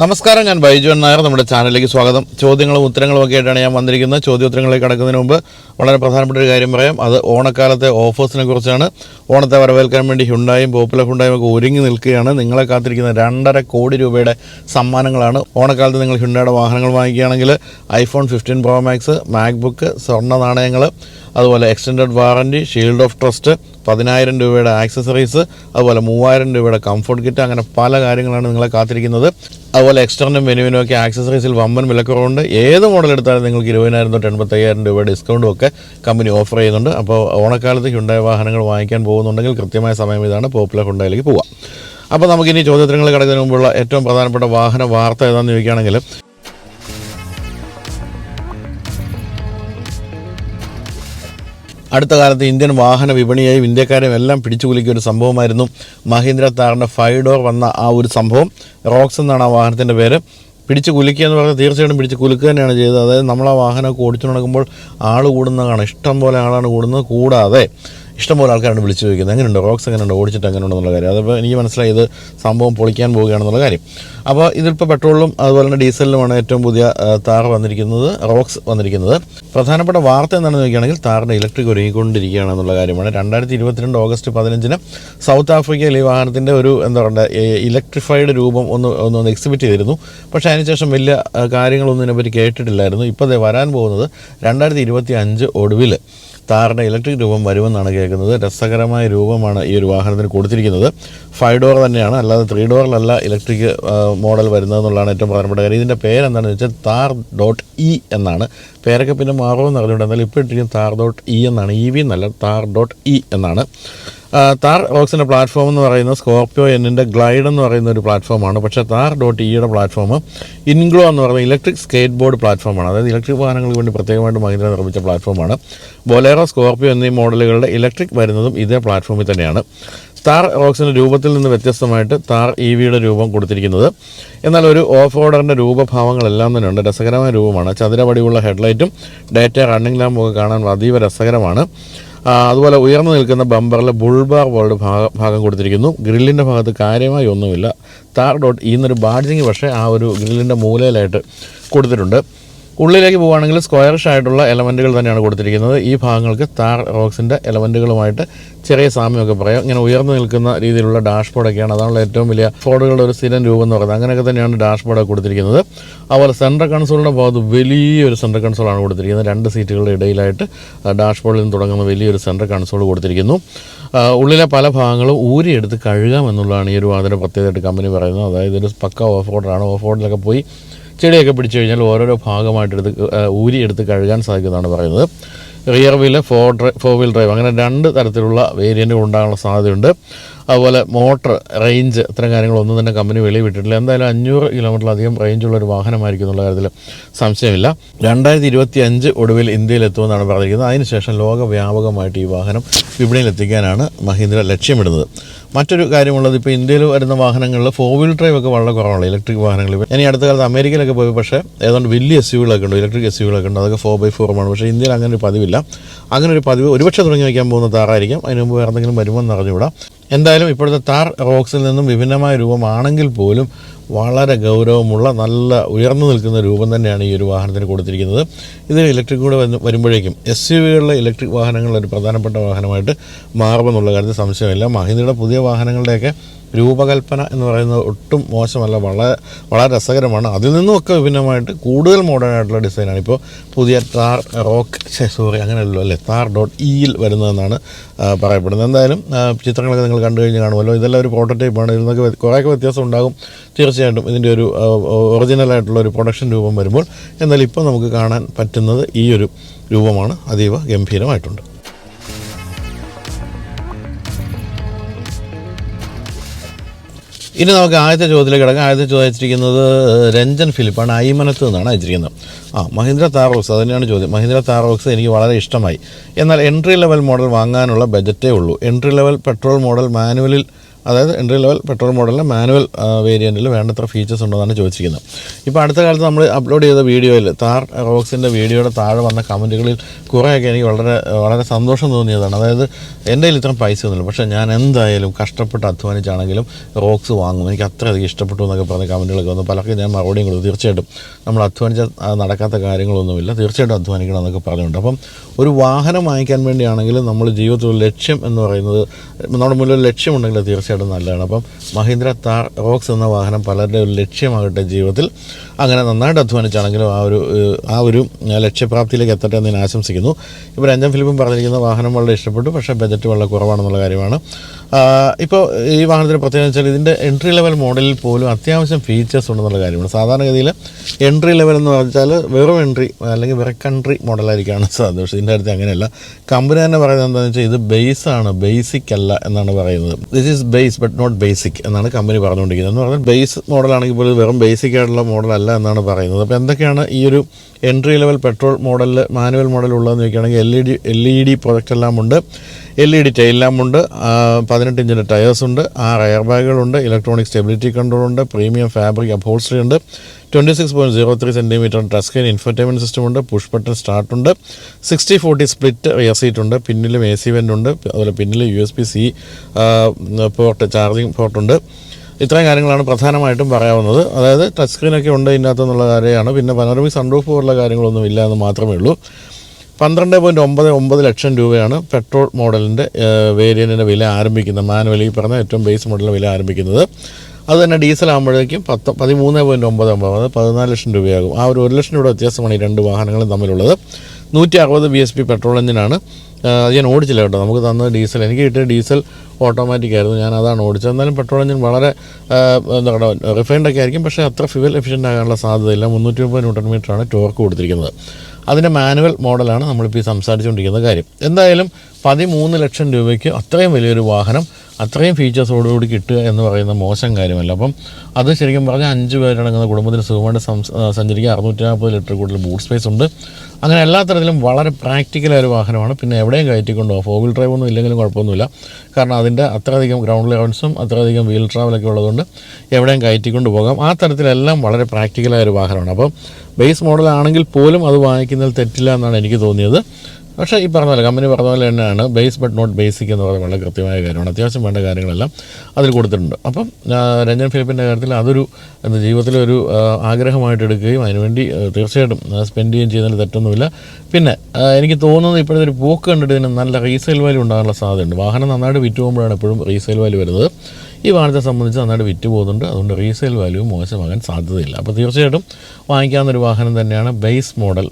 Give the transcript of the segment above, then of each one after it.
നമസ്കാരം ഞാൻ ബൈജു നായർ. നമ്മുടെ ചാനലിലേക്ക് സ്വാഗതം. ചോദ്യങ്ങളും ഉത്തരങ്ങളും ഒക്കെ ആയിട്ടാണ് ഞാൻ വന്നിരിക്കുന്നത്. ചോദ്യോത്തരങ്ങളിലേക്ക് കടക്കുന്നതിന് മുമ്പ് വളരെ പ്രധാനപ്പെട്ട ഒരു കാര്യം പറയാം. അത് ഓണക്കാലത്തെ ഓഫേഴ്സിനെ കുറിച്ചാണ്. ഓണത്തെ വരവേൽക്കാൻ വേണ്ടി ഹുണ്ടായും പോപ്പുലർ ഹുണ്ടായും ഒക്കെ ഒരുങ്ങി നിൽക്കുകയാണ്. നിങ്ങളെ കാത്തിരിക്കുന്ന രണ്ടര കോടി രൂപയുടെ സമ്മാനങ്ങളാണ്. ഓണക്കാലത്ത് നിങ്ങൾ ഹുണ്ടയുടെ വാഹനങ്ങൾ വാങ്ങിക്കുകയാണെങ്കിൽ iPhone fifteen pro max MacBook സ്വർണ നാണയങ്ങൾ അതുപോലെ extended warranty shield of trust പതിനായിരം രൂപയുടെ ആക്സസറീസ് അതുപോലെ മൂവായിരം രൂപയുടെ കംഫർട്ട് കിറ്റ് അങ്ങനെ പല കാര്യങ്ങളാണ് നിങ്ങളെ കാത്തിരിക്കുന്നത്. അതുപോലെ എക്സ്റ്റർനും മെനുവിനും ഒക്കെ ആക്സസറീസിൽ വമ്പൻ വിലക്കുറവുണ്ട്. ഏത് മോഡൽ എടുത്താലും നിങ്ങൾക്ക് ഇരുപതിനായിരം തൊട്ട് എൺപത്തയ്യായിരം രൂപ ഡിസ്കൗണ്ടും ഒക്കെ കമ്പനി ഓഫർ ചെയ്യുന്നുണ്ട്. അപ്പോൾ ഓണക്കാലത്ത് ഹുണ്ടായ വാഹനങ്ങൾ വാങ്ങിക്കാൻ പോകുന്നുണ്ടെങ്കിൽ കൃത്യമായ സമയം ഇതാണ്. പോപ്പുലർ ഹുണ്ടായിലേക്ക് പോവാം. അപ്പോൾ നമുക്കിനി ചോദ്യത്തിനങ്ങൾ കിടക്കുന്നതിന് മുമ്പുള്ള ഏറ്റവും പ്രധാനപ്പെട്ട വാഹന വാർത്ത ഏതാണെന്ന് ചോദിക്കുകയാണെങ്കിൽ അടുത്ത കാലത്ത് ഇന്ത്യൻ വാഹന വിപണിയെയും ഇന്ത്യക്കാരെയും എല്ലാം പിടിച്ചു കുലിക്കിയ ഒരു സംഭവമായിരുന്നു മഹീന്ദ്ര താറിന്റെ ഫൈവ് ഡോർ വന്ന ആ ഒരു സംഭവം. റോക്സ് എന്നാണ് ആ വാഹനത്തിന്റെ പേര്. പിടിച്ച് കുലുക്കുക എന്ന് പറഞ്ഞാൽ തീർച്ചയായിട്ടും പിടിച്ച് കുലുക്കുക തന്നെയാണ് ചെയ്തത്. അതായത് നമ്മൾ ആ വാഹനമൊക്കെ ഓടിച്ചു നടക്കുമ്പോൾ ആൾ കൂടുന്നതാണ്. ഇഷ്ടം പോലെ ആളാണ് കൂടുന്നത്. കൂടാതെ ഇഷ്ടംപോലെ ആൾക്കാരാണ് വിളിച്ചു ചോദിക്കുന്നത്. എങ്ങനെയുണ്ട്? റോക്സ് എങ്ങനെയുണ്ട്? ഓടിച്ചിട്ട് എങ്ങനെയുണ്ടെന്നുള്ള കാര്യം. അതപ്പോൾ എനിക്ക് മനസ്സിലായി ഇത് സംഭവം പൊളിക്കാൻ പോവുകയാണെന്നുള്ള കാര്യം. അപ്പോൾ ഇതിപ്പോൾ പെട്രോളിലും അതുപോലെ തന്നെ ഡീസലിലുമാണ് ഏറ്റവും പുതിയ താർ വന്നിരിക്കുന്നത് റോക്സ് വന്നിരിക്കുന്നത്. പ്രധാനപ്പെട്ട വാർത്ത എന്താണെന്ന് നോക്കുകയാണെങ്കിൽ താറിന്റെ ഇലക്ട്രിക് ഒരുങ്ങിക്കൊണ്ടിരിക്കുകയാണ് എന്നുള്ള കാര്യമാണ്. രണ്ടായിരത്തി ഇരുപത്തിരണ്ട് ഓഗസ്റ്റ് പതിനഞ്ചിന് സൗത്ത് ആഫ്രിക്കയിൽ ഈ വാഹനത്തിന്റെ ഒരു എന്താ പറയുക ഇലക്ട്രിഫൈഡ് രൂപം ഒന്ന് ഒന്ന് ഒന്ന് എക്സിബിറ്റ് ചെയ്തിരുന്നു. പക്ഷേ അതിനുശേഷം വലിയ കാര്യങ്ങളൊന്നും ഇതിനെപ്പറ്റി കേട്ടിട്ടില്ലായിരുന്നു. ഇപ്പോൾ വരാൻ പോകുന്നത് രണ്ടായിരത്തി ഇരുപത്തി അഞ്ച് ഒടുവിൽ താറിന്റെ ഇലക്ട്രിക് രൂപം വരുമെന്നാണ് കേൾക്കുന്നത്. രസകരമായ രൂപമാണ് ഈ ഒരു വാഹനത്തിന് കൊടുത്തിരിക്കുന്നത്. ഫൈവ് ഡോർ തന്നെയാണ്. അല്ലാതെ ത്രീ ഡോറിലല്ല ഇലക്ട്രിക് മോഡൽ വരുന്നതെന്നുള്ളതാണ് ഏറ്റവും പ്രധാനപ്പെട്ട കാര്യം. ഇതിന്റെ പേരെന്താണെന്ന് വെച്ചാൽ താർ ഡോട്ട് ഇ എന്നാണ്. പേരൊക്കെ പിന്നെ മാറുമെന്ന് അറിഞ്ഞുകൊണ്ട് എന്നാൽ ഇപ്പോൾ ഇട്ടിരിക്കുന്നത് താർ ഡോട്ട് ഇ എന്നാണ്. ഇ വി എന്നല്ല താർ ഡോട്ട് ഇ എന്നാണ്. താർ റോക്സിന്റെ പ്ലാറ്റ്ഫോം എന്ന് പറയുന്നത് സ്കോർപ്പിയോ എന്നിന്റെ ഗ്ലൈഡ് എന്ന് പറയുന്ന ഒരു പ്ലാറ്റ്ഫോമാണ് പക്ഷേ താർ ഡോട്ട് ഇയുടെ പ്ലാറ്റ്ഫോം ഇൻഗ്ലോ എന്ന് പറയുന്ന ഇലക്ട്രിക് സ്കേറ്റ് ബോർഡ് പ്ലാറ്റ്ഫോമാണ് അതായത് ഇലക്ട്രിക് വാഹനങ്ങൾക്ക് വേണ്ടി പ്രത്യേകമായിട്ട് മഹീന്ദ്ര നിർമ്മിച്ച പ്ലാറ്റ്ഫോമാണ് ബൊലേറോ സ്കോർപ്പിയോ എന്നീ മോഡലുകളുടെ ഇലക്ട്രിക് വരുന്നതും ഇതേ പ്ലാറ്റ്ഫോമിൽ തന്നെയാണ്. താർ റോക്സിന്റെ രൂപത്തിൽ നിന്ന് വ്യത്യസ്തമായിട്ട് താർ ഇ വിയുടെ രൂപം കൊടുത്തിരിക്കുന്നത്. എന്നാൽ ഒരു ഓഫ് റോഡറിന്റെ രൂപഭാവങ്ങളെല്ലാം തന്നെ ഉണ്ട് രസകരമായ രൂപമാണ്. ചതുരപടിയുള്ള ഹെഡ്ലൈറ്റും ഡേറ്റ റണ്ണിംഗ് ലാമ്പും ഒക്കെ കാണാൻ അതീവ രസകരമാണ്. അതുപോലെ ഉയർന്നു നിൽക്കുന്ന ബമ്പറിൽ ബുൾബാർ പോലുള്ള ഭാഗം ഭാഗം കൊടുത്തിരിക്കുന്നു. ഗ്രില്ലിന്റെ ഭാഗത്ത് കാര്യമായി ഒന്നുമില്ല. താർ ഡോട്ട് ഈ എന്നൊരു ബാഡ്ജിങ് പക്ഷേ ആ ഒരു ഗ്രില്ലിന്റെ മൂലയിലായിട്ട് കൊടുത്തിട്ടുണ്ട്. ഉള്ളിലേക്ക് പോവുകയാണെങ്കിൽ സ്ക്വയറിഷ് ആയിട്ടുള്ള എലമെന്റുകൾ തന്നെയാണ് കൊടുത്തിരിക്കുന്നത്. ഈ ഭാഗങ്ങൾക്ക് താർ റോക്സിന്റെ എലമെന്റുകളുമായിട്ട് ചെറിയ സാമ്യമൊക്കെ പറയാം. ഇങ്ങനെ ഉയർന്നു നിൽക്കുന്ന രീതിയിലുള്ള ഡാഷ്ബോർഡൊക്കെയാണ് അതാണുള്ള ഏറ്റവും വലിയ ഫോർഡുകളുടെ ഒരു സ്ഥിരം രൂപം എന്ന് പറയുന്നത്. അങ്ങനെയൊക്കെ തന്നെയാണ് ഡാഷ്ബോർഡൊക്കെ കൊടുത്തിരിക്കുന്നത്. അതുപോലെ സെൻട്രൽ കൺസോളിന്റെ ഭാഗത്ത് വലിയൊരു സെൻട്രൽ കൺസോളാണ് കൊടുത്തിരിക്കുന്നത്. രണ്ട് സീറ്റുകളുടെ ഇടയിലായിട്ട് ഡാഷ്ബോർഡിൽ നിന്ന് തുടങ്ങുന്ന വലിയൊരു സെൻട്രൽ കൺസോൾ കൊടുത്തിരിക്കുന്നു. ഉള്ളിലെ പല ഭാഗങ്ങളും ഊരിയെടുത്ത് കഴുകാം എന്നുള്ളതാണ് ഈ ഒരു അതിന്റെ പ്രത്യേകമായിട്ട് കമ്പനി പറയുന്നത്. അതായത് ഇതൊരു പക്ക ഓഫ് റോഡാണ് ഓഫ് റോഡിലൊക്കെ പോയി ചെടിയൊക്കെ പിടിച്ചു കഴിഞ്ഞാൽ ഓരോരോ ഭാഗമായിട്ട് എടുത്ത് ഊരി എടുത്ത് കഴുകാൻ സാധിക്കുന്നതാണ് പറയുന്നത്. Rear wheel four drive four wheel drive അങ്ങനെ രണ്ട് തരത്തിലുള്ള വേരിയന്റുകൾ ഉണ്ടാകാനുള്ള സാധ്യതയുണ്ട്. അതുപോലെ മോട്ടർ റേഞ്ച് ഇത്തരം കാര്യങ്ങളൊന്നും തന്നെ കമ്പനി വെളിയിൽ വിട്ടിട്ടില്ല. എന്തായാലും അഞ്ഞൂറ് കിലോമീറ്ററിലധികം റേഞ്ചുള്ള ഒരു വാഹനമായിരിക്കും എന്നുള്ള കാര്യത്തിൽ സംശയമില്ല. രണ്ടായിരത്തി ഇരുപത്തി അഞ്ച് ഒടുവിൽ ഇന്ത്യയിൽ എത്തുമെന്നാണ് പറഞ്ഞിരിക്കുന്നത്. അതിനുശേഷം ലോകവ്യാപകമായിട്ട് ഈ വാഹനം വിപണിയിൽ എത്തിക്കാനാണ് മഹീന്ദ്ര ലക്ഷ്യമിടുന്നത്. മറ്റൊരു കാര്യമുള്ളത് ഇപ്പോൾ ഇന്ത്യയിൽ വരുന്ന വാഹനങ്ങളിൽ ഫോർ വീൽ ഡ്രൈവ് ഒക്കെ വളരെ കുറവാണ് ഇലക്ട്രിക് വാഹനങ്ങൾ ഞാൻ ഈ അടുത്ത കാലത്ത് അമേരിക്കയിലൊക്കെ പോയി പക്ഷേ ഏതാണ്ട് വലിയ എസ് യുകളൊക്കെ ഉണ്ട് ഇലക്ട്രിക് എസ് യുകളൊക്കെ ഉണ്ട്. അതൊക്കെ ഫോർ ബൈ ഫോറുമാണ് പക്ഷേ ഇന്ത്യയിൽ അങ്ങനെ ഒരു പതിവില്ല. അങ്ങനെ ഒരു പതിവ് ഒരുപക്ഷെ തുടങ്ങി വയ്ക്കാൻ പോകുന്ന താറായിരിക്കും അതിന് മുമ്പ് വേറെന്തെങ്കിലും വരുമെന്ന് അറിഞ്ഞുകൂടാ. എന്തായാലും ഇപ്പോഴത്തെ താർ റോക്സിൽ നിന്നും വിഭിന്നമായ രൂപമാണെങ്കിൽ പോലും വളരെ ഗൗരവമുള്ള നല്ല ഉയർന്നു നിൽക്കുന്ന രൂപം തന്നെയാണ് ഈ ഒരു വാഹനത്തിന് കൊടുത്തിരിക്കുന്നത്. ഇത് ഇലക്ട്രിക് കൂടെ വരുമ്പോഴേക്കും എസ് യു വികളിലെ ഇലക്ട്രിക് വാഹനങ്ങളൊരു പ്രധാനപ്പെട്ട വാഹനമായിട്ട് മാറുമെന്നുള്ള കാര്യത്തിൽ സംശയമില്ല. മഹീന്ദ്രയുടെ പുതിയ വാഹനങ്ങളുടെയൊക്കെ രൂപകൽപ്പന എന്ന് പറയുന്നത് ഒട്ടും മോശമല്ല. വളരെ വളരെ രസകരമാണ്. അതിൽ നിന്നുമൊക്കെ വിഭിന്നമായിട്ട് കൂടുതൽ മോഡേൺ ആയിട്ടുള്ള ഡിസൈനാണ് ഇപ്പോൾ പുതിയ താർ റോക്ക് സോറി അങ്ങനെയല്ലോ അല്ലേ? താർ ഡോട്ട് ഇയിൽ വരുന്നതെന്നാണ് പറയപ്പെടുന്നത്. എന്തായാലും ചിത്രങ്ങളൊക്കെ നിങ്ങൾ കണ്ടു കഴിഞ്ഞ് കാണുമല്ലോ. ഇതെല്ലാം ഒരു പ്രോട്ടോടൈപ്പാണ് ഇതിൽ നിന്നൊക്കെ കുറേയൊക്കെ വ്യത്യാസം ഉണ്ടാകും. തീർച്ചയായിട്ടും ഇതിന്റെ ഒരു ഒറിജിനലായിട്ടുള്ള ഒരു പ്രൊഡക്ഷൻ രൂപം വരുമ്പോൾ എന്നാൽ ഇപ്പോൾ നമുക്ക് കാണാൻ പറ്റുന്നത് ഈ ഒരു രൂപമാണ്. അതീവ ഗംഭീരമായിട്ടുണ്ട്. ഇനി നമുക്ക് ആദ്യത്തെ ചോദ്യത്തിലേക്ക് കിടക്കാം. ആദ്യത്തെ ചോദ്യം അയച്ചിരിക്കുന്നത് രഞ്ജൻ ഫിലിപ്പാണ് ഐമനത്ത് നിന്നാണ് അയച്ചിരിക്കുന്നത് ആ മഹീന്ദ്ര താറോക്സ് അതുതന്നെയാണ് ചോദ്യം. മഹീന്ദ്ര താറോക്സ് എനിക്ക് വളരെ ഇഷ്ടമായി. എന്നാൽ എൻട്രി ലെവൽ മോഡൽ വാങ്ങാനുള്ള ബജറ്റേ ഉള്ളൂ. എൻട്രി ലെവൽ പെട്രോൾ മോഡൽ മാനുവലിൽ അതായത് എൻട്രി ലെവൽ പെട്രോൾ മോഡലിന് മാനുവൽ വേരിയന്റിൽ വേണ്ടത്ര ഫീച്ചേഴ്സ് ഉണ്ടോ ഉണ്ടെന്നാണ് ചോദിച്ചിരിക്കുന്നത്. ഇപ്പോൾ അടുത്ത കാലത്ത് നമ്മൾ അപ്ലോഡ് ചെയ്ത വീഡിയോയിൽ താർ റോക്സിന്റെ വീഡിയോയുടെ താഴെ വന്ന കമന്റുകളിൽ കുറേയൊക്കെ എനിക്ക് വളരെ വളരെ സന്തോഷം തോന്നിയതാണ്. അതായത് എന്റെ കയ്യിൽ ഇത്രയും പൈസ ഒന്നുമില്ല. പക്ഷേ ഞാൻ എന്തായാലും കഷ്ടപ്പെട്ട് അധ്വാനിച്ചാണെങ്കിലും റോക്സ് വാങ്ങും. എനിക്ക് അത്രയധികം ഇഷ്ടപ്പെട്ടു എന്നൊക്കെ പറഞ്ഞ കമന്റുകളൊക്കെ വന്നു. പലർക്കും ഞാൻ മറുപടിയും കൊടുത്തു. തീർച്ചയായിട്ടും നമ്മൾ അധ്വാനിച്ച നടക്കാത്ത കാര്യങ്ങളൊന്നുമില്ല. തീർച്ചയായിട്ടും അധ്വാനിക്കണം എന്നൊക്കെ പറഞ്ഞുകൊണ്ട്. അപ്പം ഒരു വാഹനം വാങ്ങിക്കാൻ വേണ്ടിയാണെങ്കിലും നമ്മൾ ജീവിതത്തിൽ ലക്ഷ്യം എന്ന് പറയുന്നത് നമ്മുടെ മുന്നിൽ ലക്ഷ്യമുണ്ടെങ്കിൽ അത് തീർച്ചയായിട്ടും നല്ലതാണ്. അപ്പം മഹീന്ദ്ര താ റോക്സ് എന്ന വാഹനം പലരുടെ ഒരു ലക്ഷ്യമാകട്ടെ ജീവിതത്തിൽ. അങ്ങനെ നന്നായിട്ട് അധ്വാനിച്ചാണെങ്കിലും ആ ഒരു ആ ഒരു ലക്ഷ്യപ്രാപ്തിയിലേക്ക് എത്തട്ടെ എന്ന് ഞാൻ ആശംസിക്കുന്നു. ഇപ്പോൾ രഞ്ജൻ ഫിലിപ്പും പറഞ്ഞിരിക്കുന്ന വാഹനം വളരെ ഇഷ്ടപ്പെട്ടു. പക്ഷേ ബജറ്റ് വളരെ കുറവാണെന്നുള്ള കാര്യമാണ്. ഇപ്പോൾ ഈ വാഹനത്തിന് പ്രത്യേകത വെച്ചാൽ ഇതിന്റെ എൻട്രി ലെവൽ മോഡലിൽ പോലും അത്യാവശ്യം ഫീച്ചേഴ്സ് ഉണ്ടെന്നുള്ള കാര്യമാണ്. സാധാരണഗതിയിൽ എൻട്രി ലെവൽ എന്ന് പറഞ്ഞാൽ വെറും എൻട്രി അല്ലെങ്കിൽ വെറും കൺട്രി മോഡലായിരിക്കാണ് സാധ്യത പക്ഷേ ഇതിന്റെ അടുത്ത് അങ്ങനെയല്ല. കമ്പനി തന്നെ പറയുന്നത് എന്താണെന്ന് വെച്ചാൽ ഇത് ബേസ് ആണ് ബേസിക് അല്ല എന്നാണ് പറയുന്നത്. This is base but not basic എന്നാണ് കമ്പനി പറഞ്ഞുകൊണ്ടിരിക്കുന്നത്. എന്ന് പറഞ്ഞാൽ ബേസ് മോഡലാണെങ്കിൽ പോലും വെറും ബേസിക് ആയിട്ടുള്ള മോഡലല്ല എന്നാണ് പറയുന്നത്. അപ്പോൾ എന്തൊക്കെയാണ് ഈ ഒരു എൻട്രി ലെവൽ പെട്രോൾ മോഡലിൽ മാനുവൽ മോഡൽ ഉള്ളതെന്ന് ചോദിക്കുകയാണെങ്കിൽ L E D L E D project എല്ലാം ഉണ്ട്. എൽ ഇ ഡി ടൈൽ ലാമ്പുണ്ട് പതിനെട്ട് ഇഞ്ചിന്റെ ടയേഴ്സ് ഉണ്ട് ആറ് എയർ ബാഗുകളുണ്ട് ഇലക്ട്രോണിക് സ്റ്റെബിലിറ്റി കൺട്രോൾ ഉണ്ട് പ്രീമിയം ഫാബ്രിക് അപ്പോൾസ്റ്ററി ഉണ്ട് twenty six point zero three centimetre touch screen infotainment system ഉണ്ട് പുഷ് ബട്ടൺ സ്റ്റാർട്ട് ഉണ്ട് sixty forty split rear seat ഉണ്ട് പിന്നിലും എ സി വെന്റ് ഉണ്ട് അതുപോലെ പിന്നിൽ U S P C port charging പോർട്ടുണ്ട്. ഇത്രയും കാര്യങ്ങളാണ് പ്രധാനമായിട്ടും പറയാവുന്നത്. അതായത് ടച്ച് സ്ക്രീനൊക്കെ ഉണ്ട് ഇതിനകത്തെന്നുള്ള കാര്യമാണ്. പിന്നെ പനോറമിക് സൺറൂഫ് പോലുള്ള കാര്യങ്ങളൊന്നും ഇല്ല എന്ന് മാത്രമേ ഉള്ളൂ. പന്ത്രണ്ട് പോയിന്റ് ഒമ്പത് ഒമ്പത് ലക്ഷം രൂപയാണ് പെട്രോൾ മോഡലിന്റെ വേരിയന്റിന്റെ വില ആരംഭിക്കുന്നത്. മാനുവലി പറഞ്ഞ ഏറ്റവും ബേസ് മോഡലിന്റെ വില ആരംഭിക്കുന്നത്. അത് തന്നെ ഡീസൽ ആകുമ്പോഴേക്കും പത്ത് പതിമൂന്ന് പോയിന്റ് ഒമ്പത് ഒമ്പത് അത് പതിനാല് ലക്ഷം രൂപയാകും. ആ ഒരു ഒരു ലക്ഷം രൂപ വ്യത്യാസമാണ് ഈ രണ്ട് വാഹനങ്ങളും തമ്മിലുള്ളത്. നൂറ്റി അറുപത് ബി എസ് പി പെട്രോൾ എഞ്ചിനാണ് അത് ഞാൻ ഓടിച്ചില്ല കേട്ടോ. നമുക്ക് തന്നത് ഡീസൽ എനിക്ക് കിട്ടിയ ഡീസൽ ഓട്ടോമാറ്റിക് ആയിരുന്നു. ഞാൻ അതാണ് ഓടിച്ചത്. എന്നാലും പെട്രോൾ എഞ്ചിൻ വളരെ എന്താ പറയുക റിഫൈൻഡ് ഒക്കെ ആയിരിക്കും. പക്ഷേ അത്ര ഫ്യൂവൽ എഫിഷ്യന്റ് ആകാനുള്ള സാധ്യതയില്ല. മുന്നൂറ്റി മുപ്പത് ന്യൂട്ടൺ മീറ്ററാണ് ടോർക്ക് കൊടുത്തിരിക്കുന്നത്. അതിന്റെ മാനുവൽ മോഡലാണ് നമ്മളിപ്പോൾ ഈ സംസാരിച്ചുകൊണ്ടിരിക്കുന്ന കാര്യം. എന്തായാലും പതിമൂന്ന് ലക്ഷം രൂപയ്ക്ക് അത്രയും വലിയൊരു വാഹനം അത്രയും ഫീച്ചേഴ്സോടുകൂടി കിട്ടുക എന്ന് പറയുന്ന മോശം കാര്യമല്ല. അപ്പം അത് ശരിക്കും പറഞ്ഞാൽ അഞ്ച് പേരടങ്ങുന്ന കുടുംബത്തിന് സുഖമായിട്ട് സഞ്ചരിക്കുക അറുന്നൂറ്റി നാൽപ്പത് ലിറ്റർ കൂടുതൽ ബൂട്ട് സ്പേസ് ഉണ്ട്. അങ്ങനെ എല്ലാ തരത്തിലും വളരെ പ്രാക്ടിക്കലായ ഒരു വാഹനമാണ്. പിന്നെ എവിടെയും കയറ്റിക്കൊണ്ടോ ഫോർ വീൽ ഡ്രൈവ് ഒന്നും ഇല്ലെങ്കിലും കുഴപ്പമൊന്നുമില്ല. കാരണം അതിന്റെ അത്രയധികം ഗ്രൗണ്ട് ലെവൻസും അത്രയധികം വീൽ ട്രാവലൊക്കെ ഉള്ളതുകൊണ്ട് എവിടെയും കയറ്റിക്കൊണ്ട് പോകാം. ആ തരത്തിലെല്ലാം വളരെ പ്രാക്ടിക്കലായ ഒരു വാഹനമാണ്. അപ്പം ബേസ് മോഡലാണെങ്കിൽ പോലും അത് വാങ്ങിക്കുന്നതിൽ തെറ്റില്ല എന്നാണ് എനിക്ക് തോന്നിയത്. പക്ഷേ ഈ പറഞ്ഞ പോലെ കമ്പനി പറഞ്ഞ പോലെ തന്നെയാണ് ബേസ് ബട്ട് നോട്ട് ബേസിക് എന്ന് പറയുന്നത് വളരെ കൃത്യമായ കാര്യമാണ്. അത്യാവശ്യം വേണ്ട കാര്യങ്ങളെല്ലാം അതിൽ കൊടുത്തിട്ടുണ്ട്. അപ്പം രഞ്ജൻ ഫിലിപ്പിന്റെ കാര്യത്തിൽ അതൊരു എന്താ ജീവിതത്തിലെ ഒരു ആഗ്രഹമായിട്ട് എടുക്കുകയും അതിനുവേണ്ടി തീർച്ചയായിട്ടും സ്പെൻഡ് ചെയ്യുകയും ചെയ്യുന്നതിൽ തെറ്റൊന്നുമില്ല. പിന്നെ എനിക്ക് തോന്നുന്നത് ഇപ്പോഴത്തെ ഒരു പോക്ക് കണ്ടിട്ട് ഇതിന് നല്ല റീസെയിൽ വാല്യൂ ഉണ്ടാകാനുള്ള സാധ്യതയുണ്ട്. വാഹനം നന്നായിട്ട് വിറ്റ് പോകുമ്പോഴാണ് എപ്പോഴും റീസെയിൽ വാല്യൂ വരുന്നത്. ഈ വാഹനത്തെ സംബന്ധിച്ച് നന്നായിട്ട് വിറ്റ് പോകുന്നുണ്ട്. അതുകൊണ്ട് റീസെയിൽ വാല്യൂ മോശമാകാൻ സാധ്യതയില്ല. അപ്പോൾ തീർച്ചയായിട്ടും വാങ്ങിക്കാവുന്ന ഒരു വാഹനം തന്നെയാണ് ബേസ് മോഡൽ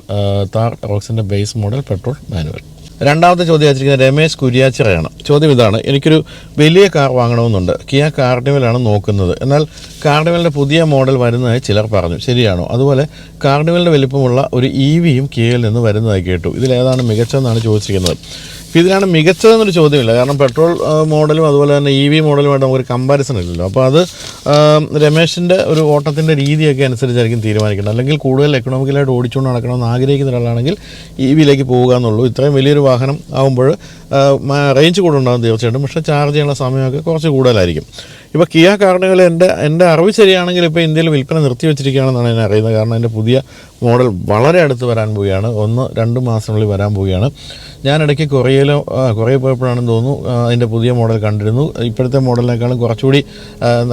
താർ ടോക്സിന്റെ ബേസ് മോഡൽ പെട്രോൾ മാനുവൽ രണ്ടാമത്തെ ചോദ്യം അയച്ചിരിക്കുന്നത് രമേശ് കുര്യാച്ചിറയാണ്. ചോദ്യം ഇതാണ് എനിക്കൊരു വലിയ കാർ വാങ്ങണമെന്നുണ്ട്. കിയ കാർണിവലാണ് നോക്കുന്നത്. എന്നാൽ കാർണിവലിന്റെ പുതിയ മോഡൽ വരുന്നതായി ചിലർ പറഞ്ഞു. ശരിയാണോ? അതുപോലെ കാർണിവലിന്റെ വലിപ്പമുള്ള ഒരു ഇ വിയും കിയയിൽ നിന്ന് വരുന്നതായി കേട്ടു. ഇതിലേതാണ് മികച്ചതെന്നാണ് ചോദിച്ചിരിക്കുന്നത്. ഇതിനാണ് മികച്ചതെന്നൊരു ചോദ്യമില്ല. കാരണം പെട്രോൾ മോഡലും അതുപോലെ തന്നെ ഇ വി മോഡലുമായിട്ട് നമുക്കൊരു കമ്പാരിസൺ ഇല്ലല്ലോ. അപ്പോൾ അത് രമേശിന്റെ ഒരു ഓട്ടത്തിന്റെ രീതിയൊക്കെ അനുസരിച്ചായിരിക്കും തീരുമാനിക്കേണ്ടത്. അല്ലെങ്കിൽ കൂടുതൽ എക്കണോമിക്കലായിട്ട് ഓടിച്ചുകൊണ്ട് നടക്കണമെന്ന് ആഗ്രഹിക്കുന്ന ഒരാളാണെങ്കിൽ ഇ വിയിലേക്ക് പോവുക എന്നുള്ളൂ ഇത്രയും വലിയൊരു വാഹനം ആകുമ്പോൾ റേഞ്ച് കൂടെ ഉണ്ടാകും തീർച്ചയായിട്ടും. പക്ഷേ ചാർജ് ചെയ്യാനുള്ള സമയമൊക്കെ കുറച്ച് കൂടുതലായിരിക്കും. ഇപ്പോൾ കിയ കാരണങ്ങൾ എന്റെ എന്റെ അറിവ് ശരിയാണെങ്കിൽ ഇപ്പോൾ ഇന്ത്യയിൽ വിൽപ്പന നിർത്തി വെച്ചിരിക്കുകയാണെന്നാണ് ഞാൻ അറിയുന്നത്. കാരണം എന്റെ പുതിയ മോഡൽ വളരെ അടുത്ത് വരാൻ പോവുകയാണ്. ഒന്ന് രണ്ട് മാസത്തിനുള്ളിൽ വരാൻ പോവുകയാണ്. ഞാൻ ഇടയ്ക്ക് കൊറിയയിലോ ആ, കൊറിയ പോയപ്പോഴാണെന്ന് തോന്നുന്നു അതിന്റെ പുതിയ മോഡൽ കണ്ടിരുന്നു. ഇപ്പോഴത്തെ മോഡലിനേക്കാളും കുറച്ചുകൂടി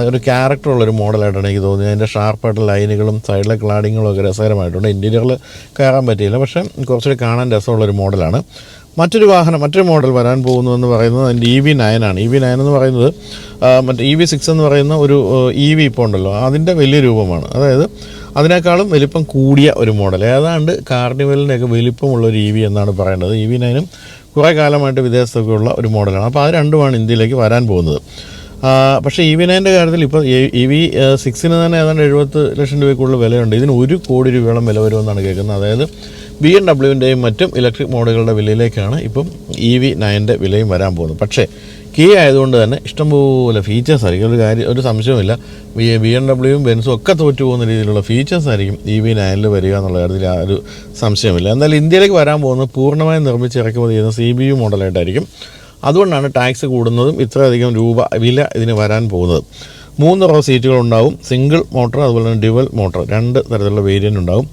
ഒരു ക്യാരക്ടറുള്ളൊരു മോഡലായിട്ടാണ് എനിക്ക് തോന്നിയത്. അതിന്റെ ഷാർപ്പായിട്ട് ലൈനുകളും സൈഡിലെ ക്ലാഡിങ്ങുകളും ഒക്കെ രസകരമായിട്ടുണ്ട്. ഇന്റീരിയറിൽ കയറാൻ പറ്റിയില്ല പക്ഷേ കുറച്ചുകൂടി കാണാൻ രസമുള്ളൊരു മോഡലാണ്. മറ്റൊരു വാഹനം മറ്റൊരു മോഡൽ വരാൻ പോകുന്നു എന്ന് പറയുന്നത് അതിന്റെ ഇ വി നയനാണ് ഇ വി നയൻ എന്ന് പറയുന്നത് മറ്റേ ഇ വി സിക്സ് എന്ന് പറയുന്ന ഒരു ഇ വി ഇപ്പോൾ ഉണ്ടല്ലോ. അതിന്റെ വലിയ രൂപമാണ്. അതായത് അതിനേക്കാളും വലിപ്പം കൂടിയ ഒരു മോഡൽ. ഏതാണ്ട് കാർണിവലിന്റെയൊക്കെ വലിപ്പമുള്ള ഒരു ഇ വി എന്നാണ് പറയേണ്ടത് ഇ വി നയനും കുറേ കാലമായിട്ട് വിദേശത്തൊക്കെ ഉള്ള ഒരു മോഡലാണ്. അപ്പോൾ അത് രണ്ടുമാണ് ഇന്ത്യയിലേക്ക് വരാൻ പോകുന്നത്. പക്ഷേ ഇ വി നയന്റെ കാര്യത്തിൽ ഇപ്പോൾ ഇ വി സിക്സിന് തന്നെ ഏതാണ്ട് എഴുപത്ത് ലക്ഷം രൂപയ്ക്കുള്ള വിലയുണ്ട്. ഇതിന് ഒരു കോടി രൂപയോളം വില വരുമെന്നാണ് കേൾക്കുന്നത്. അതായത് ബി എം ഡബ്ല്യുവിന്റെയും മറ്റും ഇലക്ട്രിക് മോഡലുകളുടെ വിലയിലേക്കാണ് ഇപ്പം ഇ വി നയന്റെ വിലയും വരാൻ പോകുന്നത്. പക്ഷേ കീ ആയതുകൊണ്ട് തന്നെ ഇഷ്ടംപോലെ ഫീച്ചേഴ്സ് ആയിരിക്കും. ഒരു കാര്യം ഒരു സംശയമില്ല ബി ബി എം ഡബ്ല്യൂയും ബെൻസും ഒക്കെ തോറ്റു പോകുന്ന രീതിയിലുള്ള ഫീച്ചേഴ്സ് ആയിരിക്കും ഇ വി നയനിൽ വരിക എന്നുള്ള കാര്യത്തിൽ ആ ഒരു സംശയമില്ല. എന്നാൽ ഇന്ത്യയിലേക്ക് വരാൻ പോകുന്നത് പൂർണമായും നിർമ്മിച്ച് ഇറക്കുമതി ചെയ്യുന്ന സി ബി യു മോഡലായിട്ടായിരിക്കും. അതുകൊണ്ടാണ് ടാക്സ് കൂടുന്നതും ഇത്രയധികം രൂപ വില ഇതിന് വരാൻ പോകുന്നത്. മൂന്ന് റോ സീറ്റുകൾ ഉണ്ടാവും. സിംഗിൾ മോട്ടോർ അതുപോലെ തന്നെ ഡ്യുവൽ മോട്ടോർ രണ്ട് തരത്തിലുള്ള വേരിയന്റ് ഉണ്ടാവും.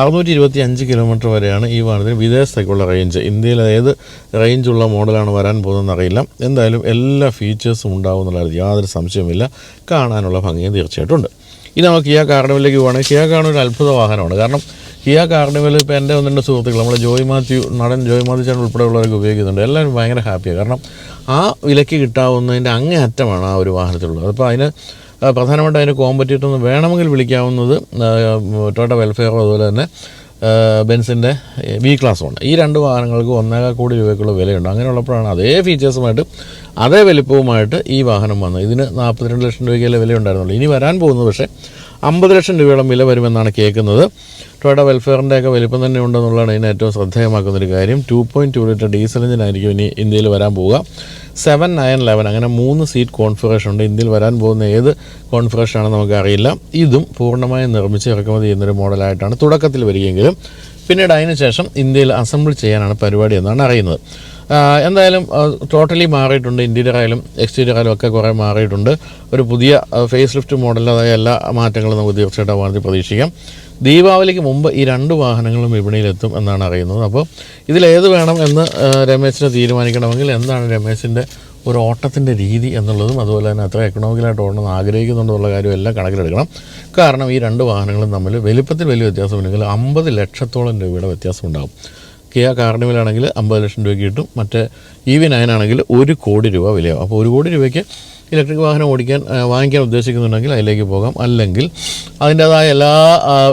അറുന്നൂറ്റി ഇരുപത്തി അഞ്ച് കിലോമീറ്റർ വരെയാണ് ഈ വാഹനത്തിന് വിദേശത്തേക്കുള്ള റേഞ്ച് ഇന്ത്യയിൽ ഏത് റേഞ്ചുള്ള മോഡലാണ് വരാൻ പോകുന്നതെന്ന് അറിയില്ല. എന്തായാലും എല്ലാ ഫീച്ചേഴ്സും ഉണ്ടാവും എന്നുള്ളത് യാതൊരു സംശയവുമില്ല. കാണാനുള്ള ഭംഗിയും തീർച്ചയായിട്ടും ഉണ്ട് ഇനി നമുക്ക് കിയ കാർണിവലിലേക്ക് പോവുകയാണെങ്കിൽ കിയ കാർണിവൽ ഒരു അത്ഭുത വാഹനമാണ്. കാരണം കിയ കാർണിവൽ ഇപ്പോൾ എന്റെ ഒന്ന് രണ്ട് സുഹൃത്തുക്കൾ നമ്മുടെ ജോയ് മാത്യു നടൻ ജോയ് മാത്യു ചേട്ടൻ ഉൾപ്പെടെയുള്ളവരൊക്കെ ഉപയോഗിക്കുന്നുണ്ട്. എല്ലാവരും ഭയങ്കര ഹാപ്പിയാണ് കാരണം ആ വിലയ്ക്ക് കിട്ടാവുന്നതിന്റെ അങ്ങേ അറ്റമാണ് ആ ഒരു വാഹനത്തിലുള്ളത്. അപ്പോൾ അതിന് പ്രധാനമായിട്ട് അതിന് കോമ്പറ്റീറ്റർ എന്ന് വേണമെങ്കിൽ വിളിക്കാവുന്നത് ടോട്ട വെൽഫെയറോ അതുപോലെ തന്നെ ബെൻസിന്റെ വി ഉണ്ട് ഈ രണ്ട് വാഹനങ്ങൾക്ക് ഒന്നേകാൽ കോടി രൂപയ്ക്കുള്ള വിലയുണ്ട്. അങ്ങനെയുള്ളപ്പോഴാണ് അതേ ഫീച്ചേഴ്സുമായിട്ട് അതേ വലിപ്പവുമായിട്ട് ഈ വാഹനം വന്നത്. ഇതിന് നാൽപ്പത്തിരണ്ട് ലക്ഷം രൂപയ്ക്കല്ലേ വില ഉണ്ടായിരുന്നുള്ളൂ ഇനി വരാൻ പോകുന്നത് പക്ഷേ അമ്പത് ലക്ഷം രൂപയോളം വില വരുമെന്നാണ് കേൾക്കുന്നത്. ടൊയോട്ട വെൽഫെയറിന്റെ ഒക്കെ വലിപ്പം തന്നെ ഉണ്ടെന്നുള്ളതാണ് ഇതിന് ഏറ്റവും ശ്രദ്ധേയമാക്കുന്ന ഒരു കാര്യം two point two litre diesel എഞ്ചിനായിരിക്കും ഇനി ഇന്ത്യയിൽ വരാൻ പോവുക. സെവൻ നയൻ ലെവൻ അങ്ങനെ മൂന്ന് സീറ്റ് കോൺഫിഗറേഷൻ ഉണ്ട്. ഇന്ത്യയിൽ വരാൻ പോകുന്ന ഏത് കോൺഫിഗറേഷൻ ആണെന്ന് നമുക്കറിയില്ല ഇതും പൂർണമായും നിർമ്മിച്ച് ഇറക്കുമതി ചെയ്യുന്നൊരു മോഡലായിട്ടാണ് തുടക്കത്തിൽ വരികയെങ്കിലും പിന്നീട് അതിനുശേഷം ഇന്ത്യയിൽ അസംബിൾ ചെയ്യാനാണ് പരിപാടി എന്നാണ് അറിയുന്നത്. എന്തായാലും ടോട്ടലി മാറിയിട്ടുണ്ട്. ഇന്റീരിയർ ആയാലും എക്സ്റ്റീരിയർ ആയാലും ഒക്കെ കുറേ മാറിയിട്ടുണ്ട്. ഒരു പുതിയ ഫേസ് ലിഫ്റ്റ് മോഡലിന്റെതായ എല്ലാ മാറ്റങ്ങളും നമുക്ക് തീർച്ചയായിട്ടും വാഹനത്തിൽ പ്രതീക്ഷിക്കാം. ദീപാവലിക്ക് മുമ്പ് ഈ രണ്ട് വാഹനങ്ങളും വിപണിയിലെത്തും എന്നാണ് അറിയുന്നത്. അപ്പോൾ ഇതിലേത് വേണം എന്ന് രമേശിനെ തീരുമാനിക്കണമെങ്കിൽ എന്താണ് രമേശിന്റെ ഒരു ഓട്ടത്തിന്റെ രീതി എന്നുള്ളതും അതുപോലെ തന്നെ അത്ര എക്കണോമിക്കലായിട്ട് ഓടണം ഓടണമെന്ന് ആഗ്രഹിക്കുന്നുണ്ടെന്നുള്ള കാര്യം എല്ലാം കണക്കിലെടുക്കണം. കാരണം ഈ രണ്ട് വാഹനങ്ങളും തമ്മിൽ വലിപ്പത്തിൽ വലിയ വ്യത്യാസമില്ലെങ്കിൽ അമ്പത് ലക്ഷത്തോളം രൂപയുടെ വ്യത്യാസം ഉണ്ടാകും കിയ കാർണിവലാണെങ്കിൽ അമ്പത് ലക്ഷം രൂപയ്ക്ക് കിട്ടും. മറ്റേ ഇ വി നയൻ ആണെങ്കിൽ ഒരു കോടി രൂപ വിലയാവും. അപ്പോൾ ഒരു കോടി രൂപയ്ക്ക് ഇലക്ട്രിക് വാഹനം ഓടിക്കാൻ വാങ്ങിക്കാൻ ഉദ്ദേശിക്കുന്നുണ്ടെങ്കിൽ അതിലേക്ക് പോകാം. അല്ലെങ്കിൽ അതിന്റേതായ എല്ലാ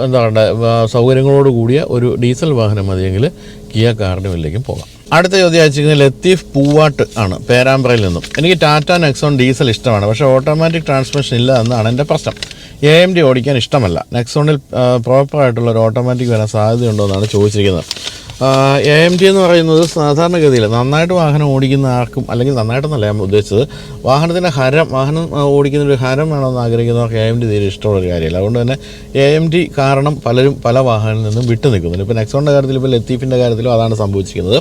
എന്താ പറയുക സൗകര്യങ്ങളോട് കൂടിയ ഒരു ഡീസൽ വാഹനം മതിയെങ്കിൽ കിയ കാർണിവലിലേക്കും പോകാം. അടുത്ത ചോദ്യം അയച്ചിരിക്കുന്നത് ലത്തീഫ് പൂവാട്ട് ആണ്. പേരാമ്പ്രയിൽ നിന്നും. എനിക്ക് ടാറ്റ നെക്സോൺ ഡീസൽ ഇഷ്ടമാണ്. പക്ഷേ ഓട്ടോമാറ്റിക് ട്രാൻസ്മിഷൻ ഇല്ല എന്നാണ് എന്റെ പ്രശ്നം. എ എം ഡി ഓടിക്കാൻ ഇഷ്ടമല്ല. നെക്സോണിൽ പ്രോപ്പറായിട്ടുള്ള ഒരു ഓട്ടോമാറ്റിക് വരാൻ സാധ്യതയുണ്ടോ എന്നാണ് ചോദിച്ചിരിക്കുന്നത്. എ എം ടി എന്ന് പറയുന്നത് സാധാരണഗതിയിൽ നന്നായിട്ട് വാഹനം ഓടിക്കുന്ന ആർക്കും അല്ലെങ്കിൽ നന്നായിട്ടെന്നല്ല ഞാൻ ഉദ്ദേശിച്ചത് വാഹനത്തിന്റെ ഹരം വാഹനം ഓടിക്കുന്ന ഒരു ഹരം വേണമെന്ന് ആഗ്രഹിക്കുന്നവർക്ക് എ എം ടി തീരെ ഇഷ്ടമുള്ളൊരു കാര്യമല്ല. അതുകൊണ്ട് തന്നെ എ എം ടി കാരണം പലരും പല വാഹനങ്ങളിൽ നിന്നും വിട്ടു നിൽക്കുന്നുണ്ട്. ഇപ്പോൾ നെക്സോണിന്റെ കാര്യത്തിൽ ഇപ്പോൾ ലത്തീഫിന്റെ കാര്യത്തിലും അതാണ് സംഭവിച്ചിരിക്കുന്നത്.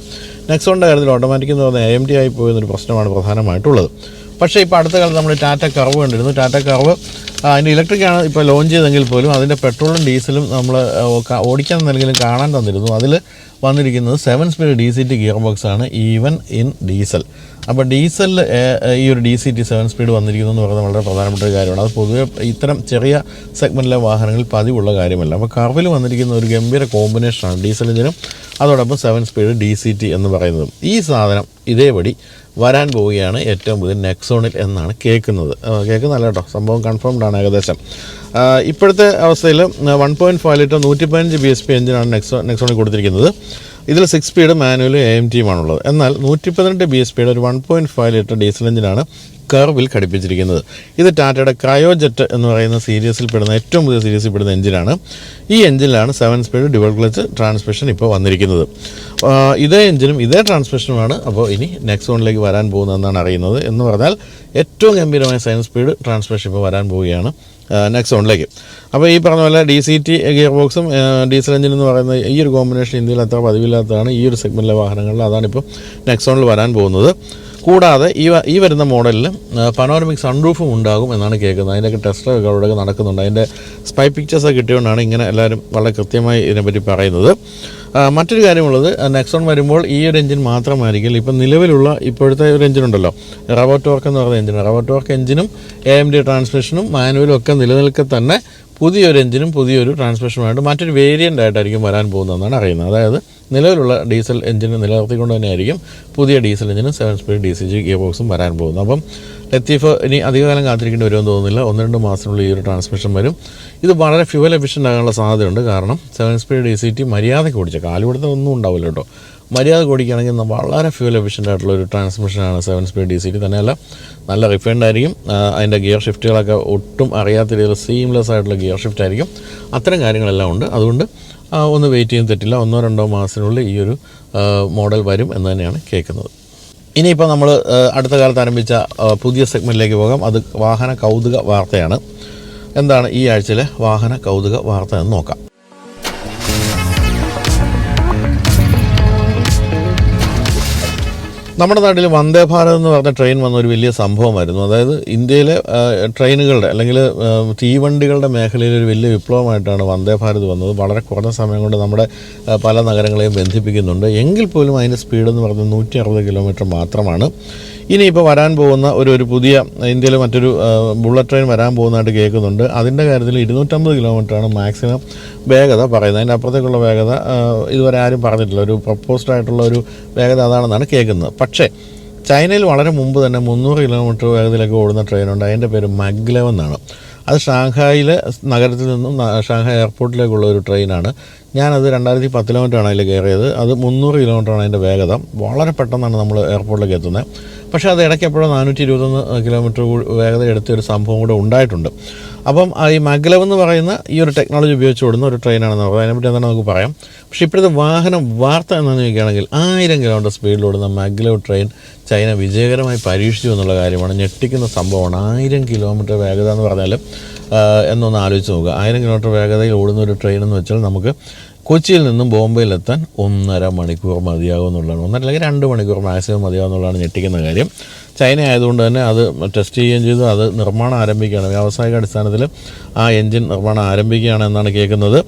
നെക്സോണിന്റെ കാര്യത്തിൽ ഓട്ടോമാറ്റിക് എന്ന് പറഞ്ഞാൽ എ എം ടി ആയി പോയെന്നൊരു പ്രശ്നമാണ് പ്രധാനമായിട്ടുള്ളത്. പക്ഷേ ഇപ്പോൾ അടുത്ത കാലത്ത് നമ്മൾ ടാറ്റ കർവ് കണ്ടിരുന്നു. ടാറ്റ കർവ് അതിന്റെ ഇലക്ട്രിക് ആണ് ഇപ്പോൾ ലോഞ്ച് ചെയ്തെങ്കിൽ പോലും അതിന്റെ പെട്രോളും ഡീസലും നമ്മൾ ഓടിക്കാൻ എന്തെങ്കിലും കാണാൻ തന്നിരുന്നു. അതിൽ വന്നിരിക്കുന്നത് seven speed D C T gear box ആണ് ഈവൻ ഇൻ ഡീസൽ അപ്പോൾ ഡീസലിൽ ഈ ഒരു D C T seven speed വന്നിരിക്കുന്നു എന്ന് പറയുന്നത് വളരെ പ്രധാനപ്പെട്ട ഒരു കാര്യമാണ്. അത് പൊതുവെ ഇത്തരം ചെറിയ സെഗ്മെന്റിലെ വാഹനങ്ങളിൽ പതിവുള്ള കാര്യമല്ല. അപ്പോൾ കർവിൽ വന്നിരിക്കുന്ന ഒരു ഗംഭീര കോമ്പിനേഷനാണ് ഡീസൽ എഞ്ചിനും അതോടൊപ്പം seven speed D C T എന്ന് പറയുന്നതും. ഈ സാധനം ഇതേപടി വരാൻ പോവുകയാണ് ഏറ്റവും പുതിയ നെക്സോണിൽ എന്നാണ് കേൾക്കുന്നത്. കേൾക്കുന്നതല്ല കേട്ടോ. സംഭവം കൺഫേംഡ് ആണ് ഏകദേശം. ഇപ്പോഴത്തെ അവസ്ഥയിൽ വൺ പോയിന്റ് ഫൈവ് ലിറ്റർ നൂറ്റി പതിനഞ്ച് ബി എസ് പി എഞ്ചിനാണ് നെക്സോ നെക്സോണിൽ കൊടുത്തിരിക്കുന്നത്. ഇതിൽ സിക്സ് സ്പീഡ് മാനുവലും എ എം ടിയുമാണുള്ളത് എന്നാൽ നൂറ്റി പതിനെട്ട് ബി എസ് പിയുടെ ഒരു one point five litre diesel എഞ്ചിനാണ് കർവിൽ ഘടിപ്പിച്ചിരിക്കുന്നത്. ഇത് ടാറ്റയുടെ ക്രയോജെറ്റ് എന്ന് പറയുന്ന സീരീസിൽ പെടുന്ന ഏറ്റവും പുതിയ സീരീസിൽ പെടുന്ന എഞ്ചിനാണ്. ഈ എഞ്ചിനിലാണ് seven speed dual clutch transmission ഇപ്പോൾ വന്നിരിക്കുന്നത്. ഇതേ എഞ്ചിനും ഇതേ ട്രാൻസ്മിഷനുമാണ് അപ്പോൾ ഇനി നെക്സോണിലേക്ക് വരാൻ പോകുന്നതെന്നാണ് അറിയുന്നത് എന്ന് പറഞ്ഞാൽ ഏറ്റവും ഗംഭീരമായ സെവൻ സ്പീഡ് ട്രാൻസ്മിഷൻ ഇപ്പോൾ വരാൻ പോവുകയാണ് നെക്സോണിലേക്ക് അപ്പോൾ ഈ പറഞ്ഞ പോലെ ഡി സി ടി ഗിയർ ബോക്സും ഡീസൽ എഞ്ചിൻ എന്ന് പറയുന്ന ഈ ഒരു കോമ്പിനേഷൻ ഇന്ത്യയിൽ അത്ര പതിവില്ലാത്തതാണ് ഈ ഒരു സെഗ്മെന്റിലെ വാഹനങ്ങളിൽ. അതാണിപ്പോൾ നെക്സോണിൽ വരാൻ പോകുന്നത്. കൂടാതെ ഈ ഈ വരുന്ന മോഡലിൽ പനോരമിക് സൺറൂഫും ഉണ്ടാകും എന്നാണ് കേൾക്കുന്നത്. അതിന്റെയൊക്കെ ടെസ്റ്റ് ഒക്കെ അവിടെ നടക്കുന്നുണ്ട്. അതിന്റെ സ്പൈ പിക്ചേഴ്സൊക്കെ കിട്ടിയതുകൊണ്ടാണ് ഇങ്ങനെ എല്ലാവരും വളരെ കൃത്യമായി ഇതിനെപ്പറ്റി പറയുന്നത്. മറ്റൊരു കാര്യമുള്ളത് നെക്സോൺ വരുമ്പോൾ ഈ ഒരു എഞ്ചിൻ മാത്രമായിരിക്കില്ല. ഇപ്പം നിലവിലുള്ള ഇപ്പോഴത്തെ ഒരു എഞ്ചിൻ ഉണ്ടല്ലോ. റവോട്ടോർക്ക് എന്ന് പറയുന്ന എഞ്ചിൻ റവോട്ടോർക്ക് എഞ്ചിനും എ എം ഡി ട്രാൻസ്മിഷനും മാനുവലും ഒക്കെ നിലനിൽക്കെ തന്നെ പുതിയൊരു എഞ്ചിനും പുതിയൊരു ട്രാൻസ്മിഷനുമായിട്ട് മറ്റൊരു വേരിയന്റ് ആയിട്ടായിരിക്കും വരാൻ പോകുന്നതെന്നാണ് അറിയുന്നത്. അതായത് നിലവിലുള്ള ഡീസൽ എഞ്ചിന് നിലനിർത്തിക്കൊണ്ട് തന്നെയായിരിക്കും പുതിയ diesel എഞ്ചിനും seven speed D C G gear ബോക്സും വരാൻ പോകുന്നത്. അപ്പം ലത്തീഫ് ഇനി അധികകാലം കാത്തിരിക്കേണ്ടി വരുമെന്ന് തോന്നുന്നില്ല. ഒന്ന് രണ്ട് മാസത്തിനുള്ളിൽ ഈ ഒരു ട്രാൻസ്മിഷൻ വരും. ഇത് വളരെ ഫ്യൂവൽ എഫിഷ്യന്റ് ആകാനുള്ള സാധ്യതയുണ്ട്. കാരണം seven speed D C T മര്യാദയ്ക്ക് ഓടിച്ച കാലുപിടുത്തം ഒന്നും ഉണ്ടാവില്ല കേട്ടോ. മര്യാദ ഓടിക്കുകയാണെങ്കിൽ വളരെ ഫ്യൂവൽ എഫിഷ്യന്റ് ആയിട്ടുള്ള ഒരു ട്രാൻസ്മിഷനാണ് seven speed D C T തന്നെയല്ല. നല്ല റിഫൈൻഡ് ആയിരിക്കും. അതിന്റെ ഗിയർ ഷിഫ്റ്റുകളൊക്കെ ഒട്ടും അറിയാത്ത രീതിയിൽ സീംലെസ് ആയിട്ടുള്ള ഗിയർ ഷിഫ്റ്റ് ആയിരിക്കും. അത്തരം കാര്യങ്ങളെല്ലാം ഉണ്ട്. അതുകൊണ്ട് ഒന്ന് വെയിറ്റ് ചെയ്യാൻ തെറ്റില്ല. ഒന്നോ രണ്ടോ മാസത്തിനുള്ളിൽ ഈ ഒരു മോഡൽ വരും എന്ന് തന്നെയാണ് കേൾക്കുന്നത്. ഇനിയിപ്പോൾ നമ്മൾ അടുത്ത കാലത്ത് ആരംഭിച്ച പുതിയ സെഗ്മെന്റിലേക്ക് പോകാം. അത് വാഹന കൗതുക വാർത്തയാണ്. എന്താണ് ഈ ആഴ്ചയിലെ വാഹന കൗതുക വാർത്ത എന്ന് നോക്കാം. നമ്മുടെ നാട്ടിൽ വന്ദേ ഭാരത് എന്ന് പറഞ്ഞ ട്രെയിൻ വന്ന ഒരു വലിയ സംഭവമായിരുന്നു. അതായത് ഇന്ത്യയിലെ ട്രെയിനുകളുടെ അല്ലെങ്കിൽ തീവണ്ടികളുടെ മേഖലയിൽ ഒരു വലിയ വിപ്ലവമായിട്ടാണ് വന്ദേ ഭാരത് വന്നത്. വളരെ കുറഞ്ഞ സമയം കൊണ്ട് നമ്മുടെ പല നഗരങ്ങളെയും ബന്ധിപ്പിക്കുന്നുണ്ട്. എങ്കിൽ പോലും അതിന്റെ സ്പീഡ് എന്ന് പറയുന്നത് നൂറ്റി അറുപത് കിലോമീറ്റർ മാത്രമാണ്. ഇനിയിപ്പോൾ വരാൻ പോകുന്ന ഒരു ഒരു പുതിയ ഇന്ത്യയിൽ മറ്റൊരു ബുള്ളറ്റ് ട്രെയിൻ വരാൻ പോകുന്നതായിട്ട് കേൾക്കുന്നുണ്ട്. അതിന്റെ കാര്യത്തിൽ ഇരുന്നൂറ്റമ്പത് കിലോമീറ്ററാണ് മാക്സിമം വേഗത പറയുന്നത്. അതിന്റെ അപ്പുറത്തേക്കുള്ള വേഗത ഇതുവരെ ആരും പറഞ്ഞിട്ടില്ല. ഒരു പ്രപ്പോസ്ഡ് ആയിട്ടുള്ള ഒരു വേഗത അതാണെന്നാണ് കേൾക്കുന്നത്. പക്ഷേ ചൈനയിൽ വളരെ മുമ്പ് തന്നെ മുന്നൂറ് കിലോമീറ്റർ വേഗതയിലേക്ക് ഓടുന്ന ട്രെയിനുണ്ട് അതിന്റെ പേര് മഗ്ലവ് എന്നാണ്. അത് ഷാങ്ഹായിലെ നഗരത്തിൽ നിന്നും ഷാങ്ഹായ് എയർപോർട്ടിലേക്കുള്ള ഒരു ട്രെയിനാണ് ഞാനത് രണ്ടായിരത്തി പത്തിലോമീറ്ററാണ് അതിൽ കയറിയത്. അത് മുന്നൂറ് കിലോമീറ്ററാണ് അതിന്റെ വേഗത. വളരെ പെട്ടെന്നാണ് നമ്മൾ എയർപോർട്ടിലേക്ക് എത്തുന്നത്. പക്ഷേ അത് ഇടയ്ക്ക് എപ്പോഴും നാനൂറ്റി ഇരുപത്തൊന്ന് കിലോമീറ്റർ വേഗത എടുത്ത ഒരു സംഭവം കൂടെ ഉണ്ടായിട്ടുണ്ട്. അപ്പം ഈ മഗ്ലവ് എന്ന് പറയുന്ന ഈ ഒരു ടെക്നോളജി ഉപയോഗിച്ച് ഓടുന്ന ഒരു ട്രെയിനാണെന്ന് പറയുന്നത് അതിനെപ്പറ്റി എന്താണ് നമുക്ക് പറയാം? പക്ഷേ ഇപ്പോഴത്തെ വാഹനം വാർത്ത എന്താണെന്ന് ചോദിക്കുകയാണെങ്കിൽ ആയിരം കിലോമീറ്റർ സ്പീഡിൽ ഓടുന്ന മഗ്ലവ് ട്രെയിൻ ചൈന വിജയകരമായി പരീക്ഷിച്ചു എന്നുള്ള കാര്യമാണ് ഞെട്ടിക്കുന്ന സംഭവമാണ്. ആയിരം കിലോമീറ്റർ വേഗത എന്ന് പറഞ്ഞാൽ എന്നൊന്ന് ആലോചിച്ച് നോക്കുക. ആയിരം കിലോമീറ്റർ വേഗതയിൽ ഓടുന്ന ഒരു ട്രെയിൻ എന്ന് വെച്ചാൽ നമുക്ക് കൊച്ചിയിൽ നിന്നും ബോംബെയിലെത്താൻ ഒന്നര മണിക്കൂർ മതിയാകും എന്നുള്ളതാണ്. ഒന്നര അല്ലെങ്കിൽ രണ്ട് മണിക്കൂർ മാക്സിമം മതിയാകും എന്നുള്ളതാണ് ഞെട്ടിക്കുന്ന കാര്യം. ചൈന ആയതുകൊണ്ട് തന്നെ അത് ടെസ്റ്റ് ചെയ്യുകയും ചെയ്തു. അത് നിർമ്മാണം ആരംഭിക്കുകയാണ്. വ്യാവസായിക അടിസ്ഥാനത്തിൽ ആ എൻജിൻ നിർമ്മാണം ആരംഭിക്കുകയാണ് എന്നാണ് കേൾക്കുന്നത്.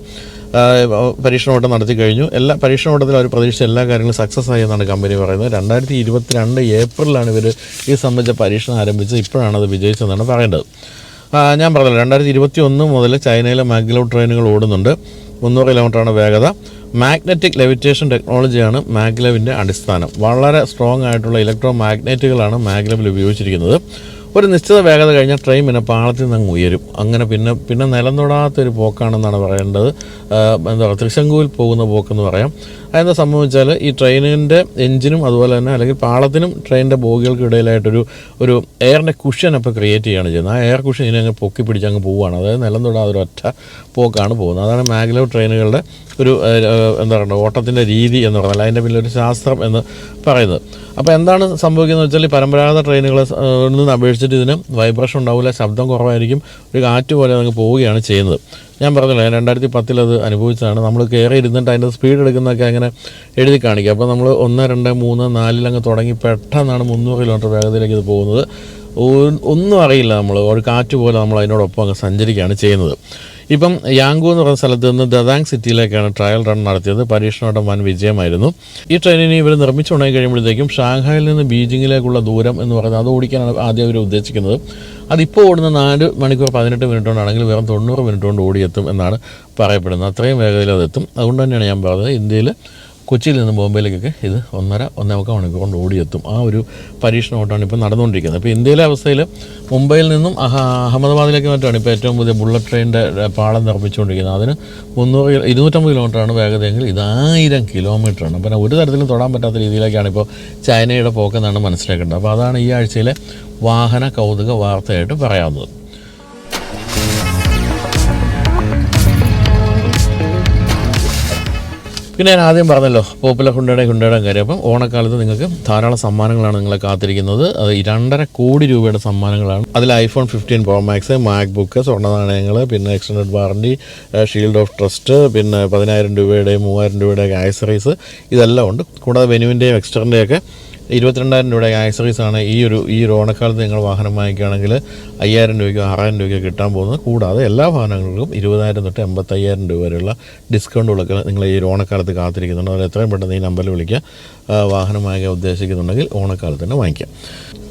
പരീക്ഷണോട്ടം നടത്തി കഴിഞ്ഞു. എല്ലാ പരീക്ഷണോട്ടത്തിൽ അവർ പ്രതീക്ഷിച്ച എല്ലാ കാര്യങ്ങളും സക്സസ് ആയി എന്നാണ് കമ്പനി പറയുന്നത്. രണ്ടായിരത്തി ഇരുപത്തിരണ്ട് ഏപ്രിലാണ് ഇവർ ഈ സംബന്ധിച്ച പരീക്ഷണം ആരംഭിച്ചത്. ഇപ്പോഴാണ് അത് വിജയിച്ചതെന്നാണ് പറയേണ്ടത്. ഞാൻ പറഞ്ഞല്ലോ രണ്ടായിരത്തി ഇരുപത്തി ഒന്ന് മുതൽ ചൈനയിലെ മാഗ്ലോ ട്രെയിനുകൾ ഓടുന്നുണ്ട്. മുന്നൂറ് കിലോമീറ്ററാണ് വേഗത മാഗ്നറ്റിക് ലെവിറ്റേഷൻ ടെക്നോളജിയാണ് മാഗ്ലവിന്റെ അടിസ്ഥാനം. വളരെ സ്ട്രോങ് ആയിട്ടുള്ള ഇലക്ട്രോ മാഗ്നറ്റുകളാണ് മാഗ്ലവിൽ ഉപയോഗിച്ചിരിക്കുന്നത്. ഒരു നിശ്ചിത വേഗത കഴിഞ്ഞാൽ ട്രെയിൻ പിന്നെ പാളത്തിൽ നിന്ന് ഉയരും. അങ്ങനെ പിന്നെ പിന്നെ നിലം തൊടാത്തൊരു പോക്കാണെന്നാണ് പറയേണ്ടത്. എന്താ പറയുക തൃശങ്കുവിൽ പോകുന്ന പോക്കെന്ന് പറയാം. അതെന്താ സംഭവിച്ചാൽ ഈ ട്രെയിനിന്റെ എഞ്ചിനും അതുപോലെ തന്നെ അല്ലെങ്കിൽ പാളത്തിനും ട്രെയിനിന്റെ ബോഗികൾക്കും ഇടയിലായിട്ടൊരു ഒരു എയറിന്റെ കുഷൻ അപ്പോൾ ക്രിയേറ്റ് ചെയ്യുകയാണ് ചെയ്യുന്നത്. ആ എയർ കുഷൻ ഇതിനെ അങ്ങ് പൊക്കി പിടിച്ച് അങ്ങ് പോവുകയാണ്. അതായത് നിലം തൊടാതെ ഒരു ഒറ്റ പോക്കാണ് പോകുന്നത്. അതാണ് മാഗ്ലോ ട്രെയിനുകളുടെ ഒരു എന്താ പറയുക ഓട്ടത്തിന്റെ രീതി എന്ന് പറഞ്ഞാൽ അതിന്റെ പിന്നിൽ ഒരു ശാസ്ത്രം എന്ന് പറയുന്നത്. അപ്പോൾ എന്താണ് സംഭവിക്കുന്നത് വെച്ചാൽ ഈ പരമ്പരാഗത ട്രെയിനുകളെ നിന്ന് അപേക്ഷിച്ചിട്ട് ഇതിന് വൈബ്രേഷൻ ഉണ്ടാവില്ല ശബ്ദം കുറവായിരിക്കും ഒരു കാറ്റ് പോലെ അങ്ങ് പോവുകയാണ് ചെയ്യുന്നത്. ഞാൻ പറഞ്ഞല്ലോ ഞാൻ രണ്ടായിരത്തി പത്തിൽ അത് അനുഭവിച്ചതാണ്. നമ്മൾ കയറി ഇരുന്നിട്ട് അതിന്റെ സ്പീഡ് എടുക്കുന്നതൊക്കെ അങ്ങനെ എഴുതി കാണിക്കുക അപ്പോൾ നമ്മൾ ഒന്ന് രണ്ട് മൂന്ന് നാലിലങ്ങ് തുടങ്ങി പെട്ടെന്നാണ് മുന്നൂറ് കിലോമീറ്റർ വേഗതയിലേക്ക് ഇത് പോകുന്നത്. ഒന്നും അറിയില്ല നമ്മൾ ഒരു കാറ്റ് പോലെ നമ്മൾ അതിനോടൊപ്പം അങ്ങ് സഞ്ചരിക്കുകയാണ് ചെയ്യുന്നത്. ഇപ്പം യാങ്കു എന്ന് പറയുന്ന സ്ഥലത്ത് നിന്ന് ദദാങ് സിറ്റിയിലേക്കാണ് ട്രയൽ റൺ നടത്തിയത്. പരീക്ഷണോട്ടം വൻ വിജയമായിരുന്നു. ഈ ട്രെയിനിനെ ഇവർ നിർമ്മിച്ചു കഴിയുമ്പോഴത്തേക്കും ഷാങ്ഹായിൽ നിന്ന് ബീജിങ്ങിലേക്കുള്ള ദൂരം എന്ന് പറയുന്നത് അത് ഓടിക്കാനാണ് ആദ്യം അവർ ഉദ്ദേശിക്കുന്നത്. അതിപ്പോൾ ഓടുന്ന നാല് മണിക്കൂർ പതിനെട്ട് മിനിറ്റ് കൊണ്ടാണെങ്കിൽ വെറും തൊണ്ണൂറ് മിനിറ്റ് കൊണ്ട് ഓടിയെത്തും എന്നാണ് പറയപ്പെടുന്നത്. അത്രയും വേഗതയിൽ അതെത്തും. അതുകൊണ്ട് തന്നെയാണ് ഞാൻ പറഞ്ഞത് ഇന്ത്യയിൽ കൊച്ചിയിൽ നിന്ന് ബോംബെയിലേക്കൊക്കെ ഇത് ഒന്നര ഒന്നേ മുക്കാൽ മണിക്കൂർ കൊണ്ട് ഓടിയെത്തും. ആ ഒരു പരീക്ഷണ ഓട്ടമാണ് ഇപ്പോൾ നടന്നുകൊണ്ടിരിക്കുന്നത്. ഇപ്പോൾ ഇന്ത്യയിലെ അവസ്ഥയിൽ മുംബൈയിൽ നിന്നും അഹ- അഹമ്മദാബാദിലേക്ക് മറ്റാണ് ഇപ്പോൾ ഏറ്റവും പുതിയ ബുള്ളറ്റ് ട്രെയിനിന്റെ പാളം നിർമ്മിച്ചുകൊണ്ടിരിക്കുന്നത്. അതിന് മുന്നൂറ് ഇരുന്നൂറ്റമ്പത് കിലോമീറ്ററാണ് വേഗതയെങ്കിൽ ഇത് ആയിരം കിലോമീറ്ററാണ്. പിന്നെ ഒരു തരത്തിലും തൊടാൻ പറ്റാത്ത രീതിയിലേക്കാണ് ഇപ്പോൾ ചൈനയുടെ പോക്കെന്നാണ് മനസ്സിലാക്കേണ്ടത്. അപ്പോൾ അതാണ് ഈ ആഴ്ചയിലെ വാഹന കൗതുക വാർത്തയായിട്ട് പറയാവുന്നത്. പിന്നെ ഞാൻ ആദ്യം പറഞ്ഞല്ലോ പോപ്പുലർ ഹുണ്ടയുടെ ഹുണ്ടയുടെ കാര്യം. അപ്പം ഓണക്കാലത്ത് നിങ്ങൾക്ക് ധാരാളം സമ്മാനങ്ങളാണ് നിങ്ങളെ കാത്തിരിക്കുന്നത്. അത് രണ്ടര കോടി രൂപയുടെ സമ്മാനങ്ങളാണ്. അതിൽ iPhone fifteen pro max MacBook സ്വർണ നാണയങ്ങൾ പിന്നെ extend warranty shield of trust പിന്നെ പതിനായിരം രൂപയുടെയും മൂവായിരം രൂപയുടെയൊക്കെ ആക്സറീസ് ഇതെല്ലാം ഉണ്ട്. കൂടാതെ വെനുവിന്റെയും എക്സ്റ്ററിന്റെയൊക്കെ ഇരുപത്തിരണ്ടായിരം രൂപയുടെ ആക്സറീസാണ് ഈ ഒരു ഈ ഒരു ഓണക്കാലത്ത് നിങ്ങൾ വാഹനം വാങ്ങിക്കുകയാണെങ്കിൽ അയ്യായിരം രൂപയ്ക്കോ ആറായിരം രൂപയ്ക്കോ കിട്ടാൻ പോകുന്നത് കൂടാതെ എല്ലാ വാഹനങ്ങൾക്കും ഇരുപതായിരം തൊട്ട് എൺപത്തയ്യായിരം രൂപ വരെയുള്ള ഡിസ്കൗണ്ടുകളൊക്കെ നിങ്ങൾ ഈ ഓണക്കാലത്ത് കാത്തിരിക്കുന്നുണ്ട്. അത് എത്രയും പെട്ടെന്ന് ഈ നമ്പറിൽ വിളിക്കുക. വാഹനം വാങ്ങിക്കാൻ ഉദ്ദേശിക്കുന്നുണ്ടെങ്കിൽ ഓണക്കാലത്ത് തന്നെ വാങ്ങിക്കാം.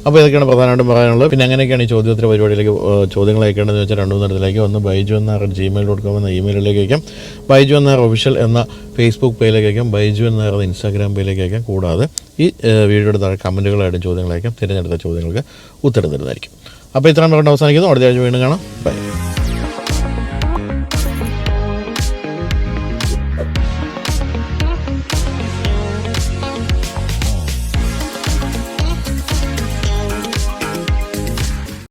അപ്പോൾ ഇതൊക്കെയാണ് പ്രധാനമായിട്ടും പറയാനുള്ളത്. പിന്നെ അങ്ങനെയൊക്കെയാണ് ഈ ചോദ്യോത്തര പരിപാടിയിലേക്ക് ചോദ്യങ്ങൾ അയക്കേണ്ടതെന്ന് വെച്ചാൽ രണ്ട് മൂന്ന് തരത്തിലേക്ക് ഒന്ന് Baiju N R Gmail dot com എന്ന ഇമെയിലിലേക്ക് അയക്കാം. ബൈജു എന്നാർ ഒഫീഷ്യൽ എന്ന ഫേസ്ബുക്ക് പേജിലേക്ക് അയക്കാം. ബൈജു എന്നാർ എന്ന ഇൻസ്റ്റാഗ്രാം പേജിലേക്ക് അയക്കാം. കൂടാതെ ഈ വീഡിയോയുടെ താഴെ കമന്റുകളായിട്ടും ചോദ്യങ്ങൾ അയക്കാം. തിരഞ്ഞെടുത്ത ചോദ്യങ്ങൾക്ക് ഉത്തരം തരുന്നതായിരിക്കും. അപ്പോൾ ഇത്രയും പറഞ്ഞ് അവസാനിക്കുന്നു. അടുത്ത ആഴ്ച വീണ്ടും കാണാം. ബൈ.